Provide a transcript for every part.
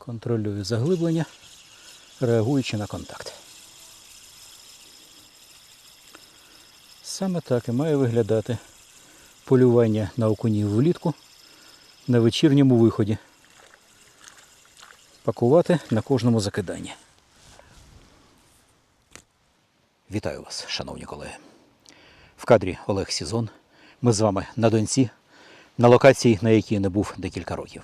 Контролюю заглиблення, реагуючи на контакт. Саме так і має виглядати полювання на окунів влітку на вечірньому виході. Пакувати на кожному закиданні. Вітаю вас, шановні колеги. В кадрі Олег Сізон. Ми з вами на Донці, на локації, на якій не був декілька років.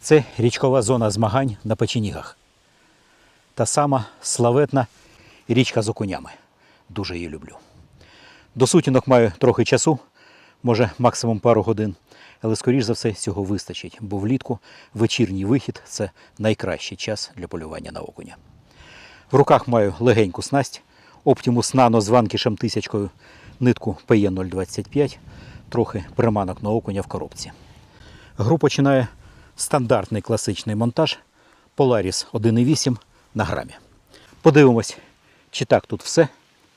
Це річкова зона змагань на печенігах. Та сама славетна річка з окунями. Дуже її люблю. До сутінок маю трохи часу, може максимум пару годин, але скоріш за все цього вистачить, бо влітку вечірній вихід це найкращий час для полювання на окуня. В руках маю легеньку снасть, Optimus Nano з ванкішем тисячкою, нитку PE025, трохи приманок на окуня в коробці. Гру починає стандартний класичний монтаж Polaris 1.8 на грамі. Подивимось, чи так тут все,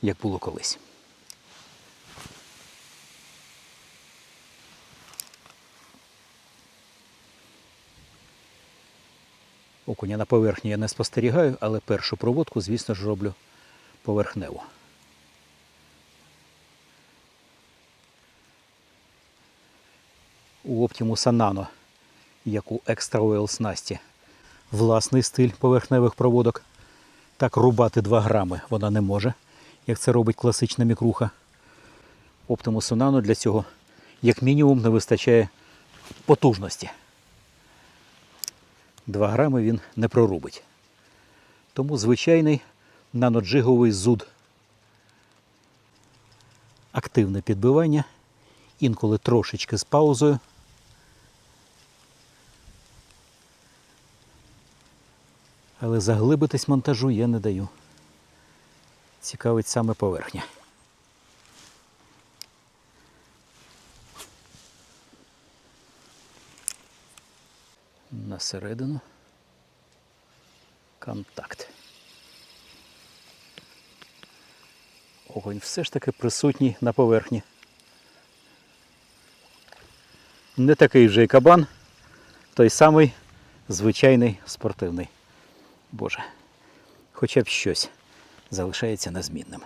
як було колись. Окуня на поверхні я не спостерігаю, але першу проводку, звісно ж, роблю поверхнево. У Optimus Nano, як у Extra Oil снасті, власний стиль поверхневих проводок. Так рубати 2 грами вона не може, як це робить класична мікруха. Optimus Nano для цього, як мінімум, не вистачає потужності. 2 грами він не прорубить. Тому звичайний наноджиговий зуд. Активне підбивання, інколи трошечки з паузою. Але заглибитись монтажу я не даю. Цікавить саме поверхня. На середину. Контакт. Огонь все ж таки присутній на поверхні. Не такий вже й кабан, той самий звичайний спортивний. Боже, хоча б щось залишається незмінним.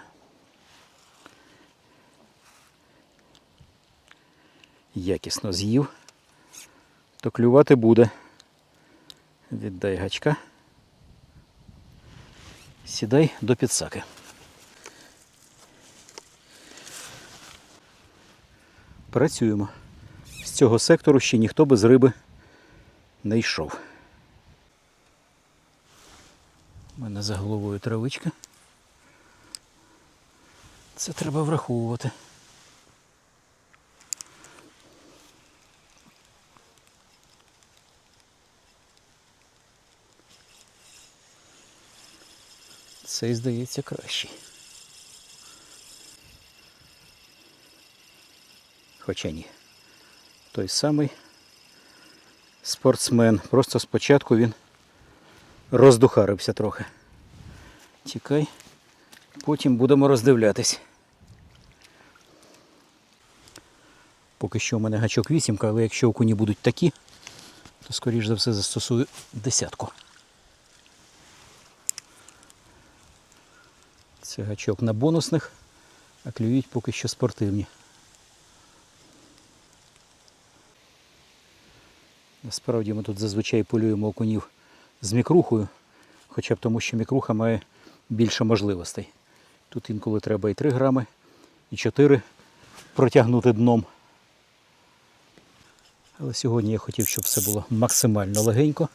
Якісно з'їв, то клювати буде. Віддай гачка. Сідай до підсаки. Працюємо. З цього сектору ще ніхто без риби не йшов. У мене за головою травичка. Це треба враховувати. Цей здається кращий. Хоча ні. Той самий спортсмен. Просто спочатку він роздухарився трохи. Тікай, потім будемо роздивлятись. Поки що у мене гачок вісімка, але якщо окуні будуть такі, то скоріш за все застосую десятку. Це гачок на бонусних, а клюють поки що спортивні. Насправді ми тут зазвичай полюємо окунів з мікрухою, хоча б тому, що мікруха має більше можливостей. Тут інколи треба і 3 грами, і 4 протягнути дном. Але сьогодні я хотів, щоб все було максимально легенько.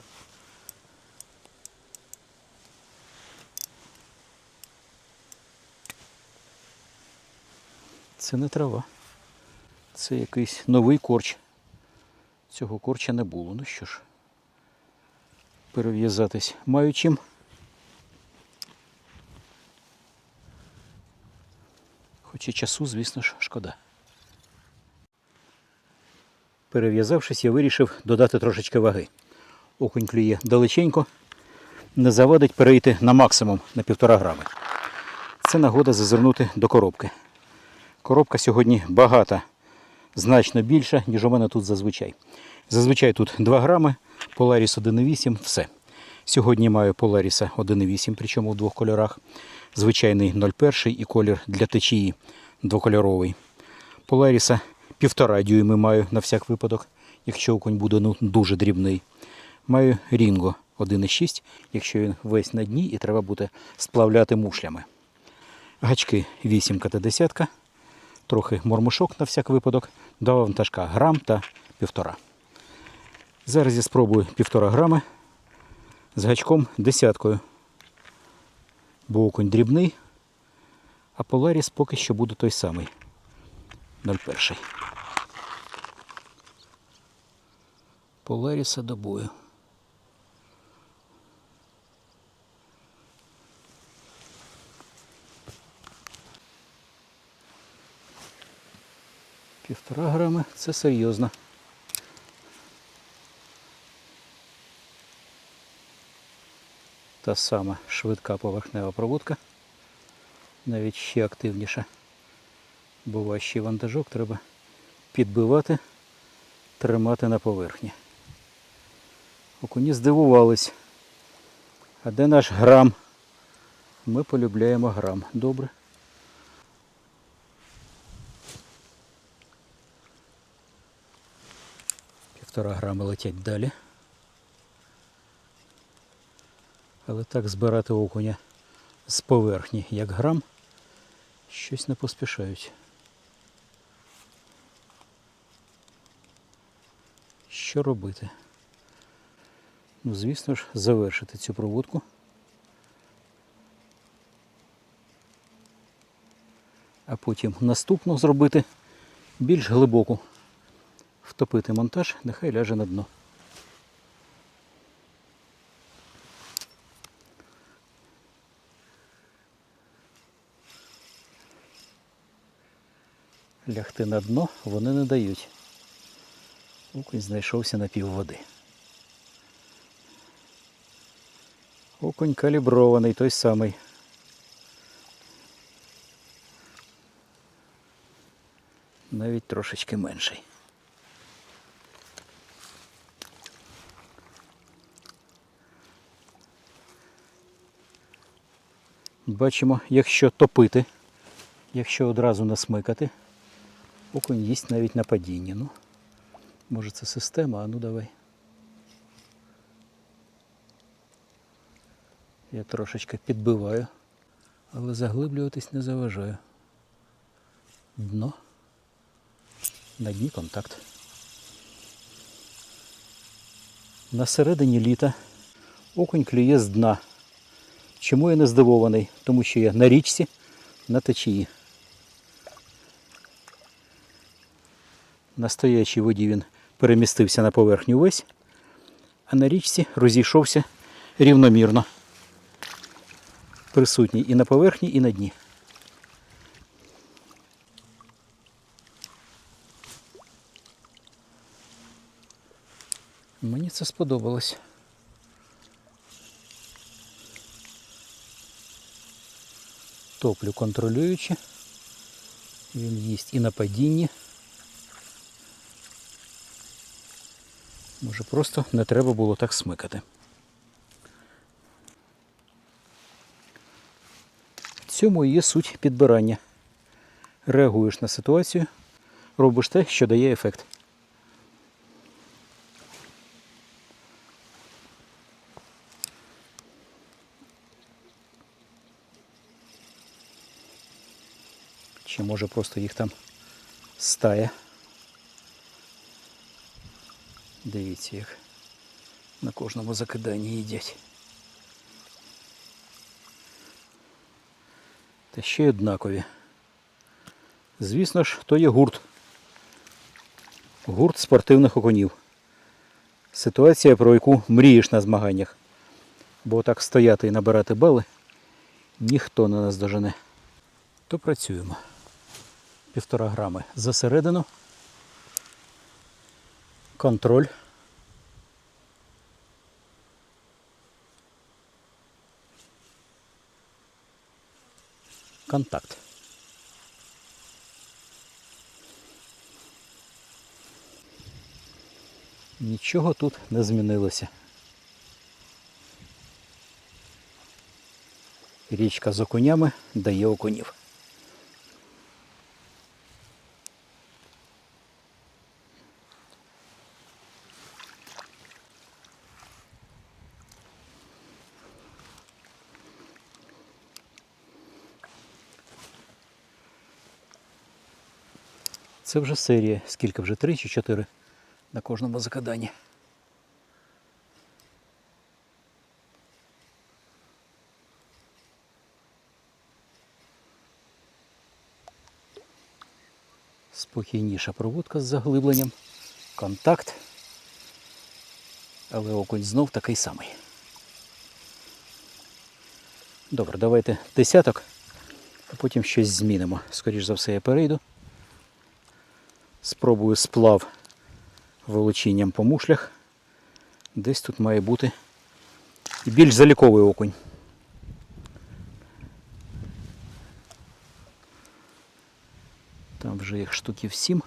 Це не трава. Це якийсь новий корч. Цього корча не було. Ну що ж, перев'язатись маю чим. Хоч і часу, звісно ж, шкода. Перев'язавшись, я вирішив додати трошечки ваги. Окунь клює далеченько, не завадить перейти на максимум на півтора грами. Це нагода зазирнути до коробки. Коробка сьогодні багата, значно більша, ніж у мене тут зазвичай. Зазвичай тут 2 грами, Polaris 1,8, все.Сьогодні маю Polaris 1,8, причому в двох кольорах. Звичайний 0,1 і колір для течії двокольоровий. Polaris 1,5 дюйми маю на всяк випадок, якщо окунь буде ну, дуже дрібний. Маю Рінго 1,6, якщо він весь на дні і треба буде сплавляти мушлями. Гачки 8 та 10, трохи мормушок на всяк випадок, два вантажка грам та півтора. Зараз я спробую півтора грами з гачком десяткою. Бо окунь дрібний, а Polaris поки що буде той самий. 0,1. Polaris до бою. Півтора грами це серйозно. Та сама швидка поверхнева проводка, навіть ще активніша. Бо важчий вантажок треба підбивати, тримати на поверхні. Окуні здивувались. А де наш грам? Ми полюбляємо грам. Добре. Півтора грами летять далі. Але так збирати окуня з поверхні, як грам, щось не поспішають. Що робити? Ну, звісно ж, завершити цю проводку. А потім наступну зробити більш глибоку. Втопити монтаж, нехай ляже на дно. Лягти на дно вони не дають. Окунь знайшовся на пів води. Окунь калібрований, той самий. Навіть трошечки менший. Бачимо, якщо топити, якщо одразу насмикати, окунь їсть навіть на падінні. Ну, може це система, а ну давай. Я трошечки підбиваю, але заглиблюватись не заважаю. Дно. На дні контакт. На середині літа окунь клює з дна. Чому я не здивований? Тому що я на річці, на течії. На стоячій воді він перемістився на поверхню весь, а на річці розійшовся рівномірно. Присутній і на поверхні, і на дні. Мені це сподобалось. Топлю контролюючи. Він їсть і на падінні. Може просто не треба було так смикати. В цьому є суть підбирання. Реагуєш на ситуацію, робиш те, що дає ефект. Може просто їх там стая. Дивіться, як на кожному закиданні їдять. Та ще й однакові. Звісно ж, то є гурт. Гурт спортивних окунів. Ситуація, про яку мрієш на змаганнях. Бо так стояти і набирати бали ніхто не нас дожене. То працюємо. Півтора грами за середину. Контроль. Контакт. Нічого тут не змінилося. Річка з окунями дає окунів. Це вже серія. Скільки вже? Три чи чотири на кожному закиданні. Спокійніша проводка з заглибленням. Контакт. Але окунь знов такий самий. Добре, давайте десяток, а потім щось змінимо. Скоріш за все я перейду. Спробую сплав волочінням по мушлях. Десь тут має бути більш заліковий окунь. Там вже їх штуків сім.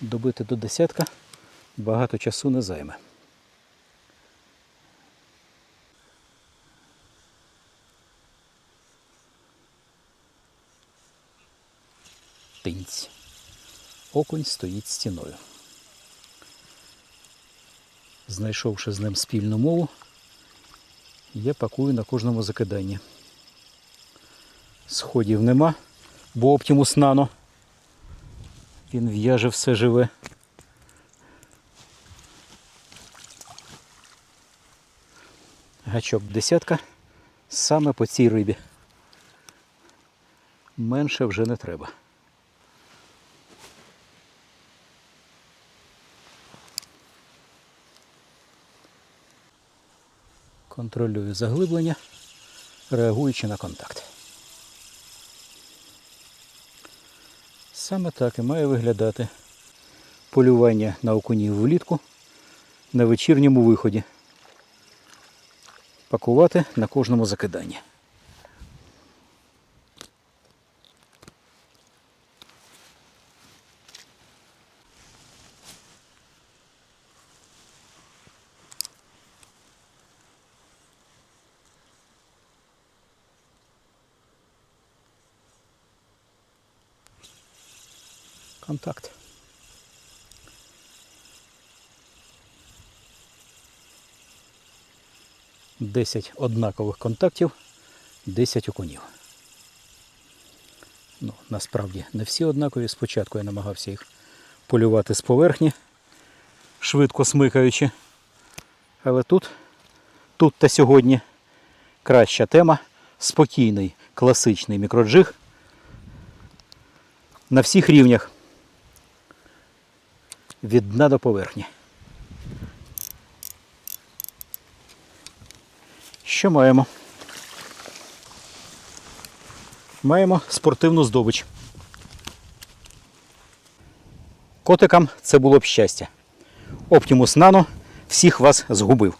Добити до десятка багато часу не займе. Тинць. Окунь стоїть стіною. Знайшовши з ним спільну мову, я пакую на кожному закиданні. Сходів нема, бо Оптімус Нано. Він в'яже все живе. Гачок десятка саме по цій рибі. Менше вже не треба. Контролюю заглиблення, реагуючи на контакт. Саме так і має виглядати полювання на окунів влітку на вечірньому виході. Пакувати на кожному закиданні. Контакт. Десять однакових контактів, 10 окунів. Ну, насправді не всі однакові. Спочатку я намагався їх полювати з поверхні, швидко смикаючи. Але тут, тут та сьогодні краща тема. Спокійний класичний мікроджиг на всіх рівнях від дна до поверхні. Що маємо? Маємо спортивну здобич. Котикам це було б щастя. Оптимус Nano всіх вас згубив.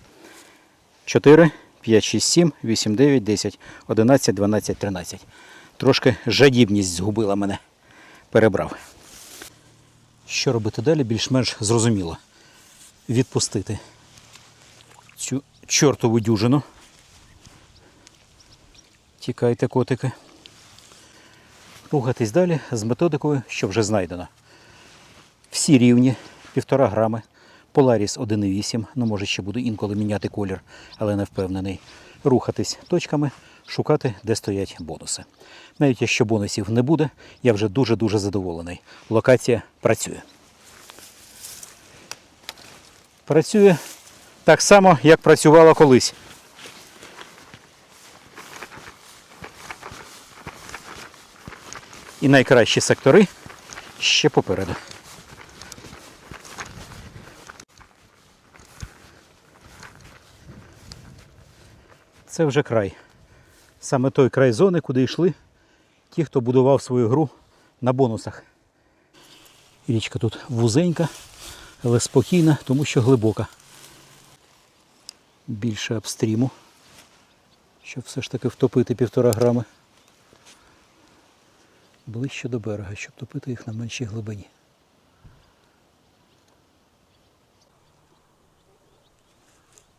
4, 5, 6, 7, 8, 9, 10, 11, 12, 13. Трошки жадібність згубила мене. Перебрав. Що робити далі, більш-менш зрозуміло. Відпустити цю чортову дюжину. Тікайте, котики. Рухатись далі з методикою, що вже знайдено. Всі рівні, півтора грами. Polaris 1,8, ну може ще буду інколи міняти колір, але не впевнений. Рухатись точками, шукати, де стоять бонуси. Навіть якщо бонусів не буде, я вже дуже-дуже задоволений. Локація працює. Працює так само, як працювала колись. І найкращі сектори ще попереду. Це вже край саме той край зони, куди йшли ті, хто будував свою гру на бонусах. Річка тут вузенька, але спокійна, тому що глибока. Більше обстріму, щоб все ж таки втопити півтора грами. Ближче до берега, щоб топити їх на меншій глибині.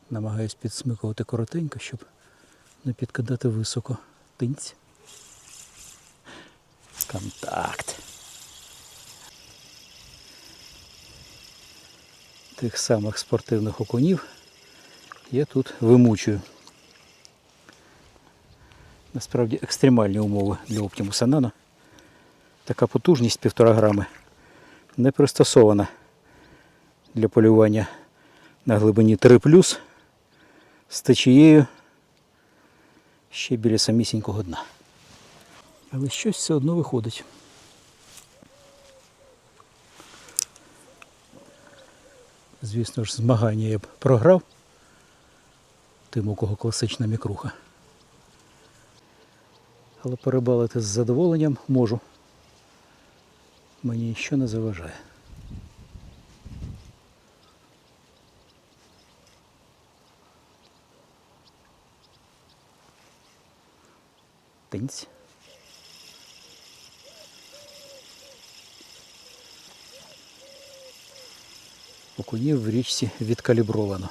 Намагаюсь підсмикувати коротенько, щоб не підкидати високо. Тинць. Контакт. Тих самих спортивних окунів я тут вимучую. Насправді екстремальні умови для Optimus Nano. Така потужність 1,5 грами не пристосована для полювання на глибині 3 з течією ще біля самісінького дна. Але щось все одно виходить. Звісно ж, змагання я б програв тим, у кого класична мікруха. Але перебалити з задоволенням можу. Мені ніщо не заважає. Тинць. Окунів в річці відкалібровано.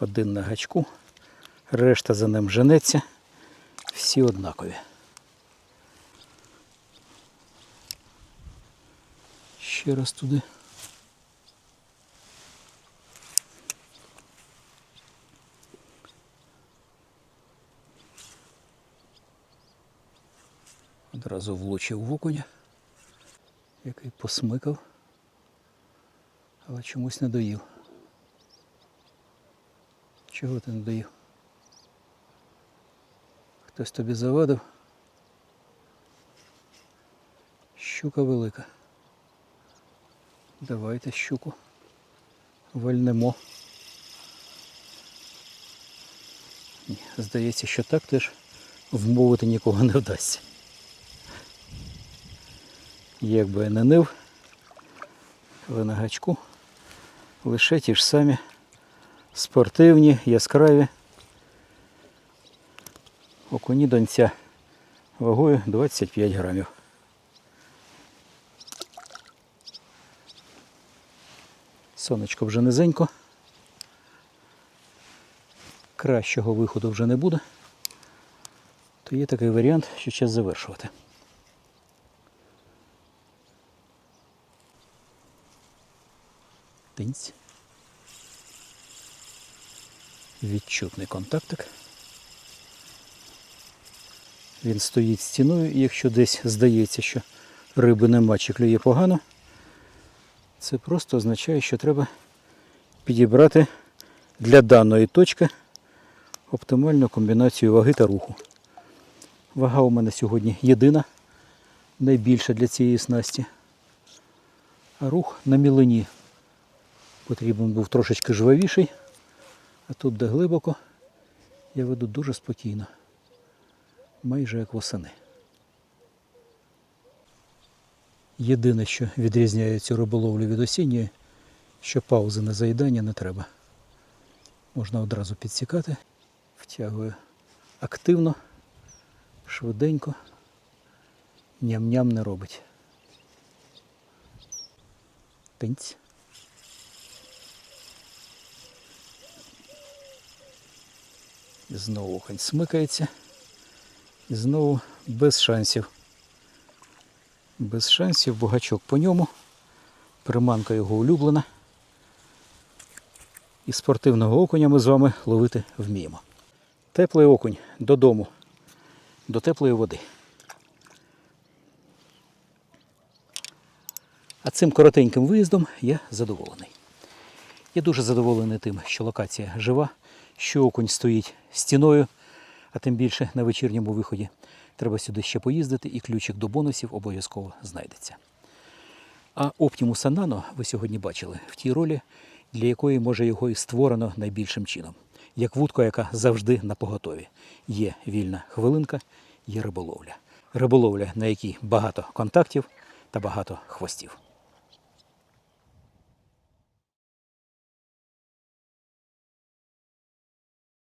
Один на гачку, решта за ним женеться, всі однакові. Ще раз туди. Одразу влучив в окуня, який посмикав, але чомусь не доїв. Чого ти не доїв? Хтось тобі завадив? Щука велика. Давайте щуку вальнемо. Ні, здається, що так теж вмовити нікого не вдасться. Як би я не нив, але на гачку лише ті ж самі спортивні, яскраві. Окуні донця вагою 25 грамів. Сонечко вже низенько. Кращого виходу вже не буде. То є такий варіант, що час завершувати. Тинць. Відчутний контактик. Він стоїть стіною, і якщо десь здається, що риби нема чи клює погано, це просто означає, що треба підібрати для даної точки оптимальну комбінацію ваги та руху. Вага у мене сьогодні єдина, найбільша для цієї снасті. А рух на мілині потрібен був трошечки жвавіший, а тут, де глибоко, я веду дуже спокійно, майже як восени. Єдине, що відрізняє цю риболовлю від осінньої, що паузи на заїдання не треба. Можна одразу підсікати, втягую активно, швиденько, ням-ням не робить. Тинць. І знову окунь смикається. І знову без шансів. Без шансів, богачок по ньому. Приманка його улюблена. І спортивного окуня ми з вами ловити вміємо. Теплий окунь додому, до теплої води. А цим коротеньким виїздом я задоволений. Я дуже задоволений тим, що локація жива, що окунь стоїть стіною, а тим більше на вечірньому виході. Треба сюди ще поїздити, і ключик до бонусів обов'язково знайдеться. А Optimus Nano ви сьогодні бачили в тій ролі, для якої може його і створено найбільшим чином. Як вудка, яка завжди на поготові. Є вільна хвилинка, є риболовля. Риболовля, на якій багато контактів та багато хвостів.